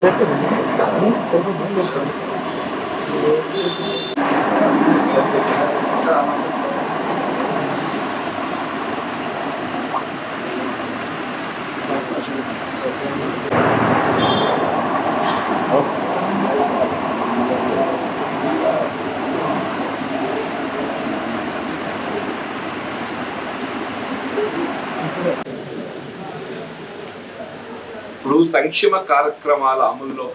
대표님, 저도 సంక్షేమ కార్యక్రమాల అమలులో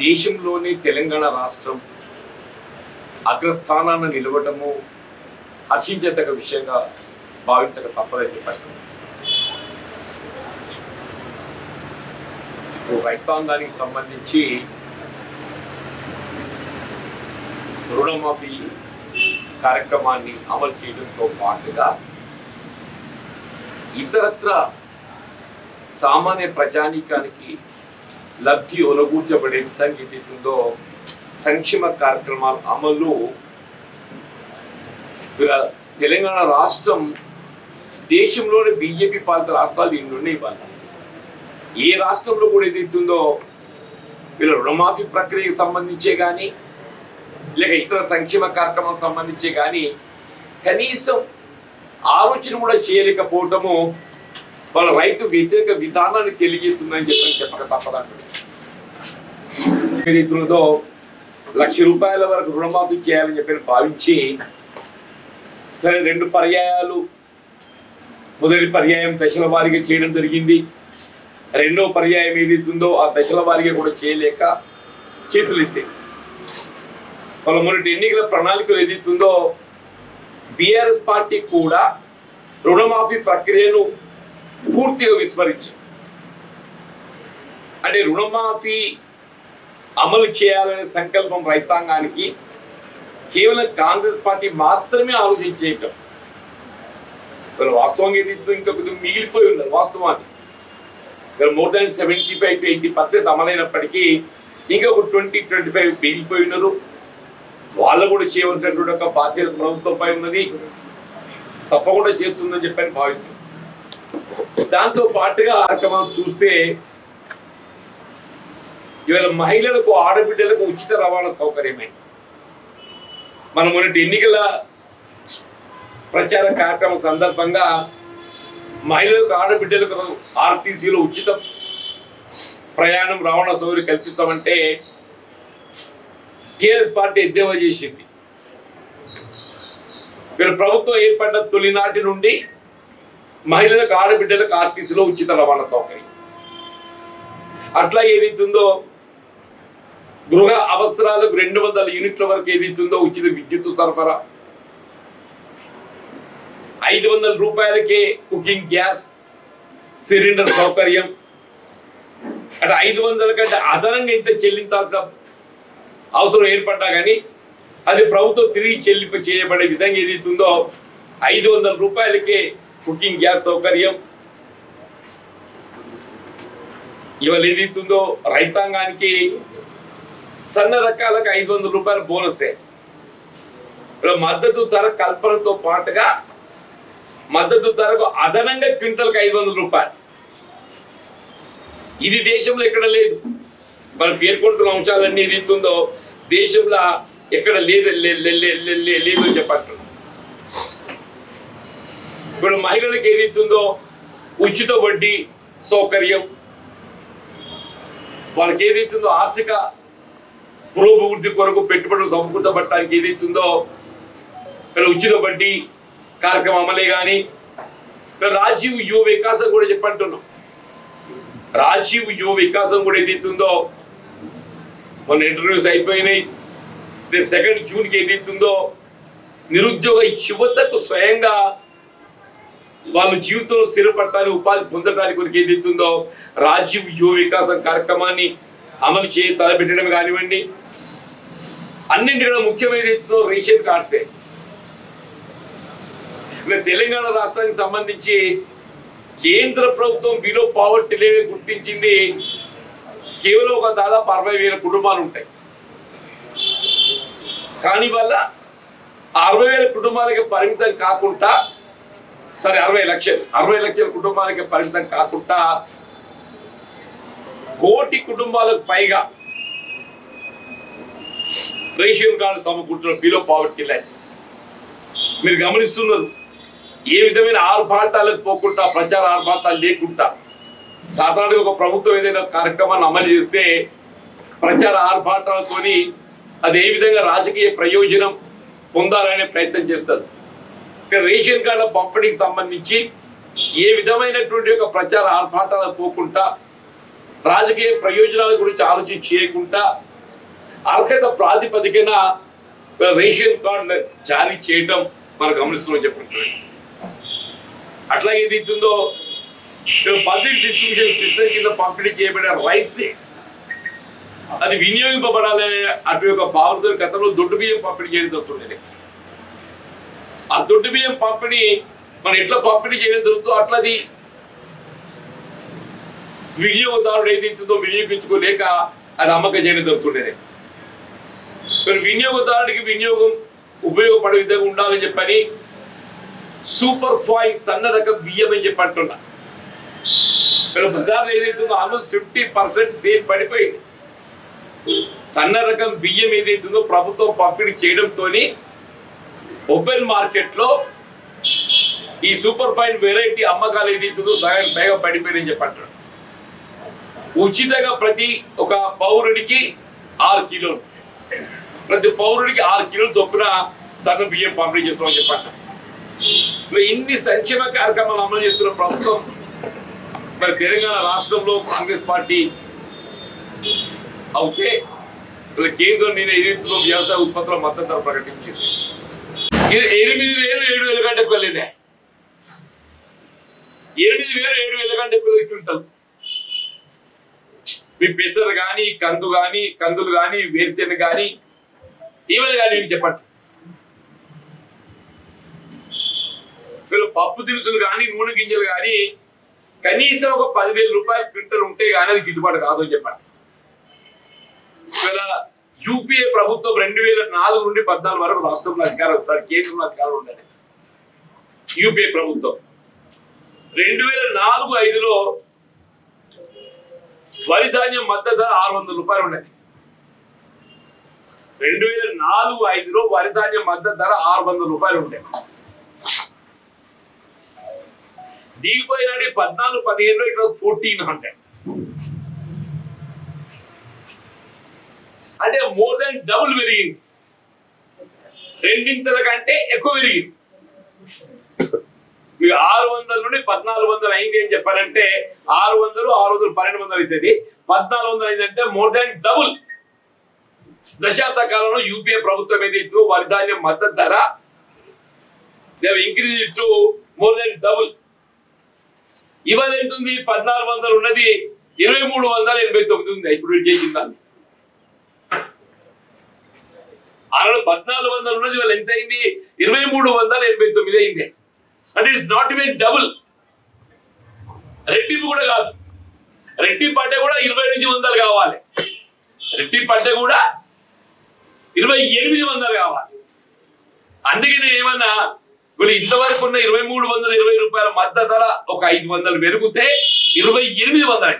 దేశంలోని తెలంగాణ రాష్ట్రం అగ్రస్థానాన్ని నిలవటము హర్షించదగ్గ విషయంగా భావించక తప్పదని చెప్పారు ఇప్పుడు రైతాంగానికి సంబంధించి రుణమాఫీ కార్యక్రమాన్ని అమలు చేయడంతో పాటుగా ఇతరత్ర సామాన్య ప్రజానీకానికి లబ్ధి ఒలగూర్చబడే విధంగా ఏదైతుందో సంక్షేమ కార్యక్రమాల అమలు తెలంగాణ రాష్ట్రం దేశంలోని బీజేపీ పాలిత రాష్ట్రాలు దీని నుండి ఇవ్వాలి ఏ రాష్ట్రంలో కూడా ఏదైతుందో వీళ్ళ రుణమాఫీ ప్రక్రియకు సంబంధించే కానీ లేక ఇతర సంక్షేమ కార్యక్రమాలకు సంబంధించే కానీ కనీసం ఆలోచన కూడా చేయలేకపోవటము వాళ్ళ రైతు వ్యతిరేక విధానాన్ని తెలియజేస్తుందని చెప్పని చెప్పక తప్పదంటారు లక్ష రూపాయల వరకు రుణమాఫీ చేయాలని చెప్పి భావించి సరే రెండు పర్యాయాలు. మొదటి పర్యాయం దశల వారీగా చేయడం జరిగింది. రెండో పర్యాయం ఏదైతుందో ఆ దశల వారీగా కూడా చేయలేక చేతులు ఎత్తేసి వాళ్ళ మొదటి ఎన్నికల ప్రణాళికలు ఏదైతుందో బీఆర్ఎస్ పార్టీ కూడా రుణమాఫీ ప్రక్రియను పూర్తిగా విస్మరించారు అంటే రుణమాఫీ అమలు చేయాలనే సంకల్పం రైతాంగానికి కేవలం కాంగ్రెస్ పార్టీ మాత్రమే ఆలోచించేయటం ఇక్కడ వాస్తవంగా ఏది ఇంకా కొంచెం మిగిలిపోయి ఉన్నారు వాస్తవాన్ని. ఇక్కడ more than seventy five to eighty percent అమలైనప్పటికీ ఇంకా ఒక ట్వంటీ ట్వంటీ ఫైవ్ మిగిలిపోయి ఉన్నారు. వాళ్ళు కూడా చేయవలసినటువంటి ఒక బాధ్యత ప్రభుత్వంపై ఉన్నది. తప్పకుండా చేస్తుందని చెప్పని భావిస్తున్నాం. దాంతో పాటుగా మనం చూస్తే ఇవాళ మహిళలకు ఆడబిడ్డలకు ఉచిత రవాణా సౌకర్యమే. మనం మొన్నటి ఎన్నికల ప్రచార కార్యక్రమం సందర్భంగా మహిళలకు ఆడబిడ్డలకు ఆర్టీసీలో ఉచిత ప్రయాణం రవాణా సౌకర్యం కల్పిస్తామంటే టీఆర్ఎస్ పార్టీ ఎద్దేవా చేసింది. వీళ్ళ ప్రభుత్వం ఏర్పడ్డ తొలినాటి నుండి మహిళలకు ఆడబిడ్డలకు ఆర్టీసీలో ఉచిత రవాణా సౌకర్యం. అట్లా ఏదైతుందో గృహ అవసరాలకు రెండు వందల యూనిట్ల వరకు ఏదైతుందో ఉచిత విద్యుత్ సరఫరా. ఐదు వందల రూపాయలకే కుకింగ్ గ్యాస్ సిలిండర్ సౌకర్యం. అంటే ఐదు వందల కంటే అదనంగా ఇంత చెల్లించాల్సిన అవసరం ఏర్పడ్డా కానీ అది ప్రభుత్వం తిరిగి చెల్లింపు చేయబడే విధంగా ఏదైతుందో ఐదు వందల రూపాయలకే కుకింగ్ గ్యాస్ సౌకర్యం. ఇవాళ ఏదైతుందో రైతాంగానికి సన్న రకాలకు ఐదు వందల రూపాయల బోనసే. మద్దతు ధర కల్పనతో పాటుగా మద్దతు ధరకు అదనంగా క్వింటల్కి ఐదు వందల రూపాయలు. ఇది దేశంలో ఎక్కడ లేదు. మనం పేర్కొంటున్న అంశాలన్నీ ఏదైతుందో దేశంలో ఎక్కడ లేదు లే- లేదు అని చెప్పంటున్నాం ఇప్పుడు మహిళలకు ఏదైతుందో ఉచిత వడ్డీ సౌకర్యం. వాళ్ళకి ఏదైతుందో ఆర్థిక పురోభివృద్ధి కొరకు పెట్టుబడులు సమకూర్చబట్టడానికి ఏదైతుందో ఇలా ఉచిత వడ్డీ కార్యక్రమం అమలే కానీ రాజీవ్ యువ వికాసం కూడా చెప్పంటున్నాం. రాజీవ్ యువ వికాసం కూడా ఏదైతుందో మొన్న ఇంటర్వ్యూస్ అయిపోయినాయి. రేపు సెకండ్ జూన్కి ఏదైతుందో నిరుద్యోగ యువతకు స్వయంగా వాళ్ళు జీవితంలో స్థిరపడటానికి ఉపాధి పొందడానికి కొరకు ఏదైతుందో రాజీవ్ యువ వికాసం కార్యక్రమాన్ని అమలు చేయ తలపెట్టడం కానివ్వండి. అన్నింటికన్నా ముఖ్యమైన ఏదైతుందో రేషన్ కార్డ్సే తెలంగాణ రాష్ట్రానికి సంబంధించి కేంద్ర ప్రభుత్వం బిలో పావర్టీ లేని గుర్తించింది. కేవలం ఒక దాదాపు అరవై వేల కుటుంబాలు ఉంటాయి. కానీ వల్ల అరవై వేల కుటుంబాలకి పరిమితం కాకుండా సరే అరవై లక్షలు. అరవై లక్షల కుటుంబాలకి పరిమితం కాకుండా కోటి కుటుంబాలకు పైగా రేషన్ కార్డు సమకూర్చడం బిలో పావర్టీ లైన్. మీరు గమనిస్తున్నారు ఏ విధమైన ఆర్భాటాలకు పోకుండా ప్రచార ఆర్భాటాలు లేకుండా సాధారణంగా ఒక ప్రభుత్వం ఏదైనా కార్యక్రమాన్ని అమలు చేస్తే ప్రచార ఆర్భాటాలతోని అది ఏ విధంగా రాజకీయ ప్రయోజనం పొందాలనే ప్రయత్నం చేస్తారు. రేషన్ కార్డుల పంపిణీకి సంబంధించి ఏ విధమైనటువంటి ఒక ప్రచార ఆర్భాటాలకు పోకుండా రాజకీయ ప్రయోజనాల గురించి ఆలోచన చేయకుండా అర్హత ప్రాతిపదికన రేషన్ కార్డులు జారీ చేయటం మనం గమనిస్తున్నాం చెప్పండి అట్లా ఏది ఇస్తుందో పబ్లిక్ డిస్ట్రిబ్యూషన్ సిస్టమ్ కింద పంపిణీ చేయబడిన రైస్ అది వినియోగింపబడాలనే అటు యొక్క భావనతో గతంలో దొడ్డు బియ్యం పంపిణీ చేయడం జరుగుతుండేది. దొడ్డు బియ్యం పంపిణీ మనం ఎట్లా పంపిణీ చేయడం జరుగుతుందో అట్లది వినియోగదారుడు ఏదైతుందో వినియోగించుకోలేక అది అమ్మకం చేయడం జరుగుతుండేది మరి వినియోగదారుడికి వినియోగం ఉపయోగపడే విధంగా ఉండాలని చెప్పని సూపర్ ఫాయిల్ సన్న రకం బియ్యం అని చెప్పి అంటున్నా. మరి బజార్లో ఏదైతుందో ఆల్మోస్ట్ ఫిఫ్టీ పర్సెంట్ సేల్ పడిపోయింది. సన్న రకం బియ్యం ఏదైతుందో ప్రభుత్వం పంపిణీ చేయడంతోనే ఓపెన్ మార్కెట్లో ఈ సూపర్ ఫైన్ వెరైటీ అమ్మకాలు ఏదైతుందో సగం పైగా పడిపోయిందని చెప్పంటాడు ఉచితంగా ప్రతి ఒక పౌరుడికి ఆరు కిలోలు ప్రతి పౌరుడికి ఆరు కిలోలు చొప్పున సన్న బియ్యం పంపిణీ చేస్తామని చెప్పంటారు ఇన్ని సంక్షేమ కార్యక్రమాలు అమలు చేస్తున్న ప్రభుత్వం మరి తెలంగాణ రాష్ట్రంలో కాంగ్రెస్ పార్టీ అవుతే మరి కేంద్రం నేను ఏదైతుందో వ్యవసాయ ఉత్పత్తుల మద్దతు ప్రకటించింది. ఎనిమిది వేలు ఏడు వేల కంటే ఎక్కువ లేదే. ఎనిమిది వేలు ఏడు వేల కంటే ఎక్కువ క్వింటల్ మీ పెసరు కానీ కందు కానీ కందులు కానీ వేరుశెనగ కానీ ఏమైనా కానీ నేను చెప్పండి వీళ్ళు పప్పు దినుసులు కానీ నూనె గింజలు కానీ కనీసం ఒక పదివేల రూపాయల క్వింటల్ ఉంటే కానీ అది గిట్టుబాటు కాదు అని చెప్పండి వీళ్ళ యూపీఏ ప్రభుత్వం రెండు వేల నాలుగు నుండి పద్నాలుగు వరకు రాష్ట్రంలో అధికారం వస్తారు కేంద్రంలో అధికారం ఉండేది యూపీఏ ప్రభుత్వం. రెండు వేల నాలుగు ఐదులో వరి ధాన్యం మద్దతు ధర ఆరు వందల రూపాయలు ఉండేది రెండు వేల నాలుగు ఐదులో వరి ధాన్యం మద్దతు ధర ఆరు వందల రూపాయలు ఉండేది దిగిపోయినాడు పద్నాలుగు పదిహేనులో ఇట్ వాస్ ఫోర్టీన్ హండ్రెడ్ అంటే మోర్ దాన్ డబుల్ పెరిగింది. రెండింతల కంటే ఎక్కువ పెరిగింది. మీకు ఆరు వందల నుండి పద్నాలుగు వందలు అయింది అని చెప్పారంటే ఆరు వందలు ఆరు వందలు పన్నెండు వందలు అవుతుంది పద్నాలుగు వందలు అయిందంటే మోర్ దాన్ డబుల్ దశాబ్ద కాలంలో యూపీఏ ప్రభుత్వం ఏదైతే వరి ధాన్యం మద్దతు ధర increase to more than double ఇవాళ ఎంత ఉంది? పద్నాలుగు వందలు ఉన్నది ఇరవై మూడు వందల ఎనభై తొమ్మిది ఉంది. ఇప్పుడు చేసిన దాన్ని. ఆనాడు పద్నాలుగు వందలు ఉన్నది వాళ్ళు ఎంత అయింది? ఇరవై మూడు వందల ఎనభై తొమ్మిది అయింది. అంటే ఇట్స్ నాట్ ఈవెన్ డబుల్ రెట్టింపు కూడా కాదు. రెట్టింపు అంటే కూడా ఇరవై ఎనిమిది వందలు కావాలి. రెట్టింపు అంటే కూడా ఇరవై ఎనిమిది వందలు కావాలి. అందుకే నేను ఏమన్నా వీళ్ళు ఇంతవరకు ఉన్న ఇరవై మూడు వందల ఇరవై రూపాయల మద్దతు ధర ఒక ఐదు వందలు పెరిగితే ఇరవై ఎనిమిది వందలు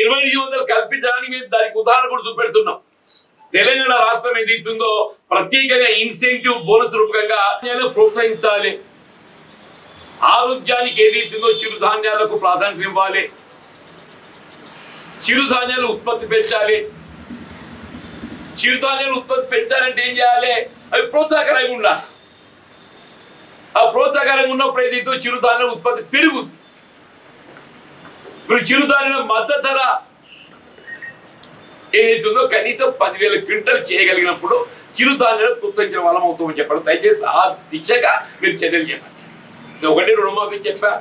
ఇరవై ఐదు వందలు కల్పించడానికి మేము దానికి ఉదాహరణ కూడా చూపెడుతున్నాం. తెలంగాణ రాష్ట్రం ఏదైతుందో ప్రత్యేకంగా ఇన్సెంటివ్ బోనస్ రూపకంగా ప్రోత్సహించాలి. ఆరోగ్యానికి ఏదైతుందో చిరుధాన్యాలకు ప్రాధాన్యత ఇవ్వాలి. చిరుధాన్యాలు ఉత్పత్తి పెంచాలి. చిరుధాన్యాలు ఉత్పత్తి పెంచాలంటే ఏం చేయాలి? అవి ప్రోత్సాహకరంగా ఉండాలి. ఆ ప్రోత్సాహకరంగా ఉన్నప్పుడు ఏదైతే చిరుధాన్యాల ఉత్పత్తి పెరుగుద్ది. ఇప్పుడు చిరుధాన్యాల మద్దతు ధర ఏదైతుందో కనీసం పదివేల క్వింటల్ చేయగలిగినప్పుడు చిరుధాన్యాలు ప్రోత్సహించిన వాళ్ళం అవుతామని చెప్పడం. దయచేసి ఆ దిశగా మీరు చర్యలు చెప్పండి ఒకటి రుణమాఫీ చెప్పా.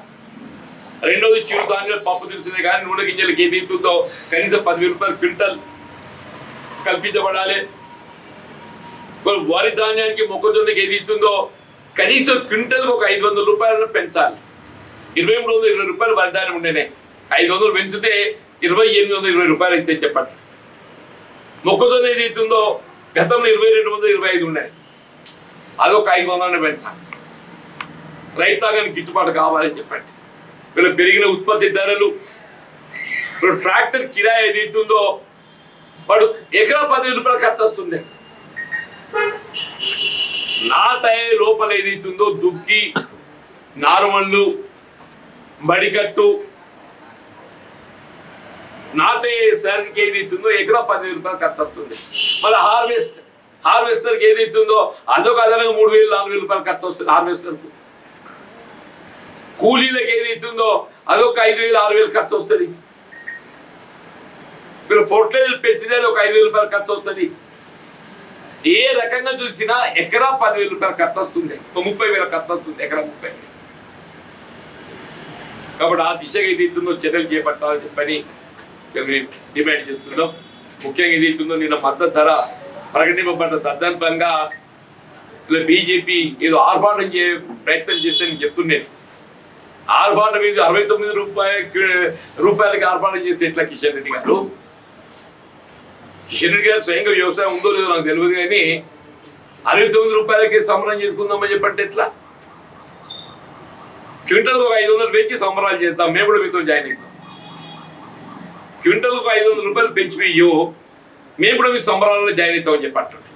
రెండోది చిరుధాన్యాలు పప్పు దినుసులే కానీ నూనె గింజలకు ఏదైతుందో కనీసం పదివేల రూపాయలు క్వింటల్ కల్పించబడాలి. వరి ధాన్యానికి మొక్కజొన్నకి ఏది ఇస్తుందో కనీసం క్వింటల్కి ఒక ఐదు వందల రూపాయలను పెంచాలి. ఇరవై మూడు వందల ఇరవై రూపాయలు వరి ధాన్యం ఉండేనే. ఐదు వందలు పెంచితే ఇరవై ఎనిమిది వందల ఇరవై రూపాయలు అయితే చెప్పండి. మొక్కజొన్న ఏదైతే ఇస్తుందో గతంలో ఇరవై రెండు వందల ఇరవై ఐదు ఉన్నాయి. అదొక ఐదు వందలని పెంచాలి. రైతాంగానికి గిట్టుబాటు కావాలని చెప్పండి. వీళ్ళు పెరిగిన ఉత్పత్తి ధరలు ఇప్పుడు ట్రాక్టర్ కిరాయి ఏదైతుందో వాడు ఎకరా పదివేల రూపాయలు ఖర్చు వస్తుంది నాటయ్యే లోపల ఏదైతుందో దుక్కి నారుమళ్ళు మడికట్టు నాటేసరికి ఇస్తుందో ఎకరా పదివేల రూపాయలు ఖర్చు వస్తుంది మళ్ళీ హార్వెస్ట్ హార్వెస్టర్కి ఏది ఇస్తుందో అదొక అదనంగా మూడు వేలు నాలుగు వేల రూపాయలు ఖర్చు వస్తుంది హార్వెస్టర్కు. కూలీలకు ఏది ఇస్తుందో అదొక ఐదు వేలు ఆరు వేలు ఖర్చు వస్తుంది. మీరు ఫర్టిలైజర్ పెంచినది ఒక ఐదు వేల రూపాయలు ఖర్చు వస్తుంది. ఏ రకంగా చూసినా ఎకరా పదివేల రూపాయలు ఖర్చు వస్తుంది. ఒక ముప్పై వేల ఖర్చు వస్తుంది ఎకరా ముప్పై. కాబట్టి ఆ దిశగా ఏది ఇస్తుందో చర్యలు చేపట్టాలని చెప్పని డిమాండ్ చేస్తున్నాం. ముఖ్యంగా ఇది ఇస్తుందో నిన్న మద్దతు ధర ప్రకటింపబడ్డ సందర్భంగా ఇలా బీజేపీ ఏదో ఆర్భాటం చే ప్రయత్నం చేస్తే చెప్తున్నాను ఆర్భాటం మీద అరవై తొమ్మిది రూపాయలు రూపాయలకి ఆర్భాటం చేస్తే ఎట్లా కిషన్ రెడ్డి గారు? కిషన్ రెడ్డి గారు స్వయంగా వ్యవసాయం ఉందో లేదో నాకు తెలియదు కానీ అరవై తొమ్మిది రూపాయలకి సంబరం చేసుకుందామని చెప్పంటే ఎట్లా? క్వింటల్ ఒక ఐదు వందలు పెంచి సంబరాలు చేద్దాం. మేము కూడా మీతో జాయిన్ అవుతాం. క్వింటల్కు ఐదు వందల రూపాయలు పెంచి మేము కూడా మీ సంబరాలలో జాయిన్ అవుతామని చెప్పి